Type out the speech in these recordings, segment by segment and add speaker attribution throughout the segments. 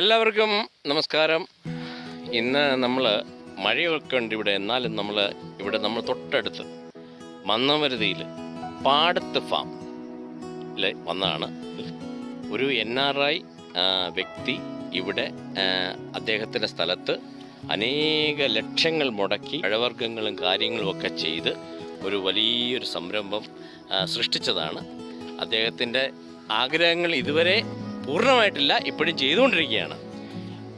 Speaker 1: എല്ലാവർക്കും നമസ്കാരം. ഇന്ന് നമ്മൾ മഴയൊക്കെ ഉണ്ട് ഇവിടെ. എന്നാലും നമ്മൾ ഇവിടെ നമ്മൾ തൊട്ടടുത്ത് മന്നമരുതിയിൽ പാടത്ത് ഫാം ലെ വന്നതാണ് ഒരു എൻ ആർ ഐ വ്യക്തി ഇവിടെ അദ്ദേഹത്തിന്റെ സ്ഥലത്ത് അനേക ലക്ഷങ്ങൾ മുടക്കി പഴവർഗങ്ങളും കാര്യങ്ങളും ഒക്കെ ചെയ്ത് ഒരു വലിയൊരു സംരംഭം സൃഷ്ടിച്ചതാണ്. അദ്ദേഹത്തിന്റെ ആഗ്രഹങ്ങൾ ഇതുവരെ പൂർണമായിട്ടില്ല ഇപ്പോഴും ചെയ്തുകൊണ്ടിരിക്കുകയാണ്.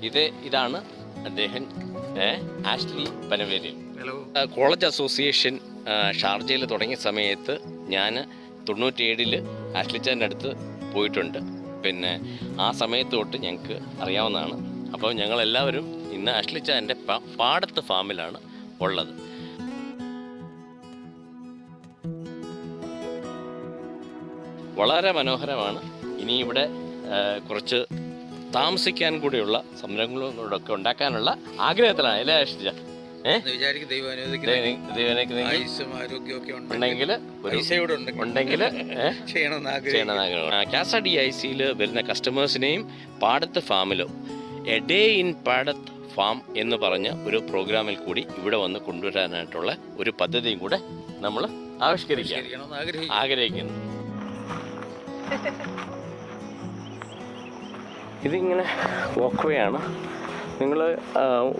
Speaker 1: ഇത് ഇതാണ് അദ്ദേഹം ആഷ്ലി പനവേലിൽ
Speaker 2: ഹലോ
Speaker 1: കോളേജ് അസോസിയേഷൻ ഷാർജയിൽ തുടങ്ങിയ സമയത്ത് ഞാൻ തൊണ്ണൂറ്റിയേഴിൽ ആഷ്ലിച്ചാന്റെ അടുത്ത് പോയിട്ടുണ്ട്. പിന്നെ ആ സമയത്ത് തൊട്ട് ഞങ്ങൾക്ക് അറിയാവുന്നതാണ്. അപ്പോൾ ഞങ്ങളെല്ലാവരും ഇന്ന് ആഷ്ലിച്ചാന്റെ പാടത്ത് ഫാമിലാണ് ഉള്ളത്. വളരെ മനോഹരമാണ്. ഇനി ഇവിടെ കുറച്ച് താമസിക്കാൻ കൂടിയുള്ള സംരംഭങ്ങളൊക്കെ ഉണ്ടാക്കാനുള്ള ആഗ്രഹത്തിലാണ്. അല്ലേ
Speaker 2: ഒക്കെ
Speaker 1: ഉണ്ടെങ്കിൽ കാസ ഡി ഐ സിയിൽ വരുന്ന കസ്റ്റമേഴ്സിനെയും പാടത്ത് ഫാമിലോ എ ഡേ ഇൻ പാടത്ത് ഫാം എന്ന് പറഞ്ഞ ഒരു പ്രോഗ്രാമിൽ കൂടി ഇവിടെ വന്ന് കൊണ്ടുവരാനായിട്ടുള്ള ഒരു പദ്ധതിയും കൂടെ നമ്മൾ
Speaker 2: ആവിഷ്കരിക്കാൻ ആഗ്രഹിക്കുന്നു.
Speaker 1: ഇതിങ്ങനെ വേ ആണ് നിങ്ങൾ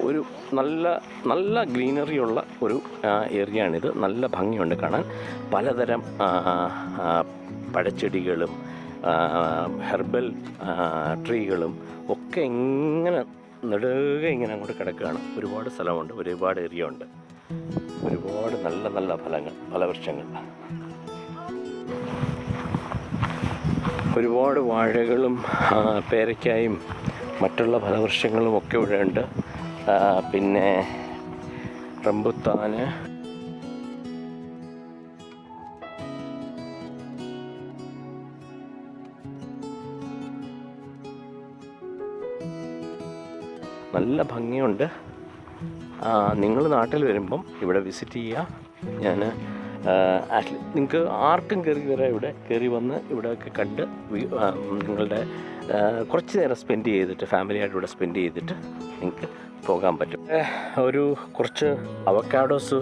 Speaker 1: ഒരു നല്ല നല്ല ഗ്രീനറി ഉള്ള ഒരു ഏരിയ ആണിത് നല്ല ഭംഗിയുണ്ട് കാണാൻ. പലതരം പഴച്ചെടികളും ഹെർബൽ ട്രീകളും ഒക്കെ ഇങ്ങനെ നെടുകെ ഇങ്ങനെ അങ്ങോട്ട് കിടക്കുകയാണ്. ഒരുപാട് സ്ഥലമുണ്ട് ഒരുപാട് ഏരിയ ഉണ്ട് ഒരുപാട് നല്ല നല്ല ഫലങ്ങൾ ഫലവൃക്ഷങ്ങൾ. ഒരുപാട് വാഴകളും പേരയ്ക്കായും മറ്റുള്ള ഫലവൃക്ഷങ്ങളും ഒക്കെ ഇവിടെ ഉണ്ട്. പിന്നെ റംബുത്താന്. നല്ല ഭംഗിയുണ്ട്. നിങ്ങൾ നാട്ടിൽ വരുമ്പം ഇവിടെ വിസിറ്റ് ചെയ്യുക. ഞാൻ ആക്ച്വലി നിങ്ങൾക്ക് ആർക്കും കയറി വരാം ഇവിടെ കയറി വന്ന് ഇവിടെയൊക്കെ കണ്ട് നിങ്ങളുടെ കുറച്ച് നേരം സ്പെൻഡ് ചെയ്തിട്ട് ഫാമിലിയായിട്ട് ഇവിടെ സ്പെൻഡ് ചെയ്തിട്ട് നിങ്ങൾക്ക് പോകാൻ പറ്റും. ഒരു കുറച്ച് അവക്കാഡോസ്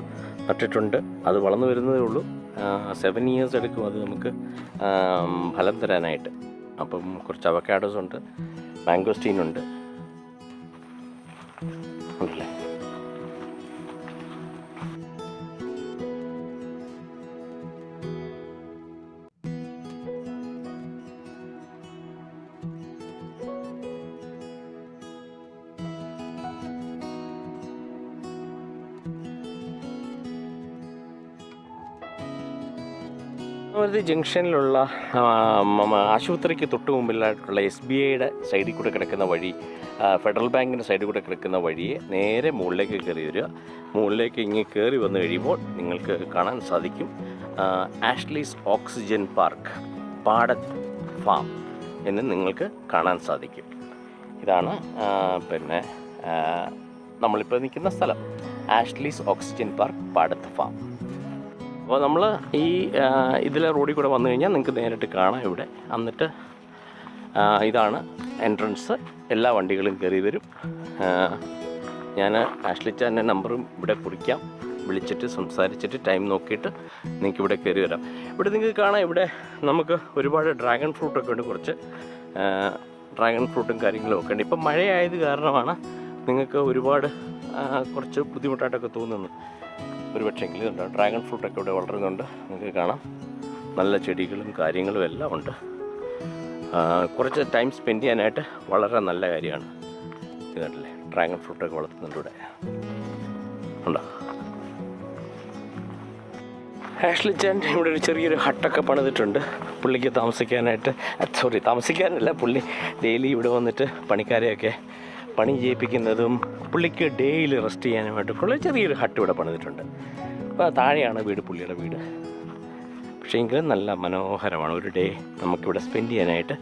Speaker 1: നട്ടിട്ടുണ്ട്. അത് വളർന്നു വരുന്നതേ ഉള്ളൂ. സെവൻ ഇയേഴ്സ് എടുക്കും അത് നമുക്ക് ഫലം തരാനായിട്ട്. അപ്പം കുറച്ച് അവക്കാഡോസ് ഉണ്ട് മാംഗോസ്റ്റീൻ ഒരു ജംഗ്ഷനിലുള്ള ആശുപത്രിക്ക് തൊട്ട് മുമ്പിലായിട്ടുള്ള എസ് ബി ഐയുടെ സൈഡിൽ കൂടെ കിടക്കുന്ന വഴി ഫെഡറൽ ബാങ്കിന്റെ സൈഡിൽ കൂടെ കിടക്കുന്ന വഴിയെ നേരെ മുകളിലേക്ക് കയറി വരിക. മുകളിലേക്ക് ഇങ്ങനെ കയറി വന്നു കഴിയുമ്പോൾ നിങ്ങൾക്ക് കാണാൻ സാധിക്കും ആഷ്ലീസ് ഓക്സിജൻ പാർക്ക് പാടത്ത് ഫാം എന്ന് നിങ്ങൾക്ക് കാണാൻ സാധിക്കും. ഇതാണ് പിന്നെ നമ്മളിപ്പോൾ നിൽക്കുന്ന സ്ഥലം ആഷ്ലീസ് ഓക്സിജൻ പാർക്ക് പാടത്ത് ഫാം. അപ്പോൾ നമ്മൾ ഈ ഇതിലെ റോഡിൽ കൂടെ വന്നു കഴിഞ്ഞാൽ നിങ്ങൾക്ക് നേരിട്ട് കാണാം ഇവിടെ. എന്നിട്ട് ഇതാണ് എൻട്രൻസ്. എല്ലാ വണ്ടികളും കയറി വരും. ഞാൻ ആഷ്ലിച്ചാന്റെ നമ്പറും ഇവിടെ കുറിക്കാം. വിളിച്ചിട്ട് സംസാരിച്ചിട്ട് ടൈം നോക്കിയിട്ട് നിങ്ങൾക്ക് ഇവിടെ കയറി വരാം. ഇവിടെ നിങ്ങൾക്ക് കാണാം ഇവിടെ നമുക്ക് ഒരുപാട് ഡ്രാഗൺ ഫ്രൂട്ടൊക്കെ ഉണ്ട് കുറച്ച്. ഡ്രാഗൺ ഫ്രൂട്ടും കാര്യങ്ങളും ഒക്കെ ഉണ്ട്. ഇപ്പം മഴയായത് കാരണമാണ് നിങ്ങൾക്ക് ഒരുപാട് കുറച്ച് ബുദ്ധിമുട്ടായിട്ടൊക്കെ തോന്നുന്നു. ഒരു പക്ഷേങ്കിൽ ഇതുണ്ട്. ഡ്രാഗൺ ഫ്രൂട്ടൊക്കെ ഇവിടെ വളരുന്നുണ്ട്. നിങ്ങൾക്ക് കാണാം. നല്ല ചെടികളും കാര്യങ്ങളും എല്ലാം ഉണ്ട്. കുറച്ച് ടൈം സ്പെൻഡ് ചെയ്യാനായിട്ട് വളരെ നല്ല കാര്യമാണ്. ഇത് ഡ്രാഗൺ ഫ്രൂട്ടൊക്കെ വളർത്തുന്നുണ്ട് ഇവിടെ. ഉണ്ടോ? ആഷ്ലി ചാൻ ഇവിടെ ഒരു ചെറിയൊരു ഹട്ടൊക്കെ പണിതിട്ടുണ്ട്. പുള്ളിക്ക് താമസിക്കാനായിട്ട് സോറി താമസിക്കാനല്ല പുള്ളി ഡെയിലി ഇവിടെ വന്നിട്ട് പണിക്കാരെയൊക്കെ പണി ചെയ്യിപ്പിക്കുന്നതും പുള്ളിക്ക് ഡേയിൽ റെസ്റ്റ് ചെയ്യാനും വേണ്ടിയിട്ടുള്ള ചെറിയൊരു ഹട്ട് ഇവിടെ പണിതിട്ടുണ്ട്. അപ്പോൾ താഴെയാണ് വീട് പുള്ളിയുടെ വീട്. പക്ഷേ എങ്കിലും നല്ല മനോഹരമാണ്. ഒരു ഡേ നമുക്കിവിടെ സ്പെൻഡ് ചെയ്യാനായിട്ട്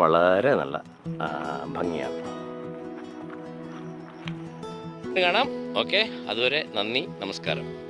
Speaker 1: വളരെ നല്ല ഭംഗിയാണ്. കാണാം. ഓക്കെ അതുവരെ നന്ദി നമസ്കാരം.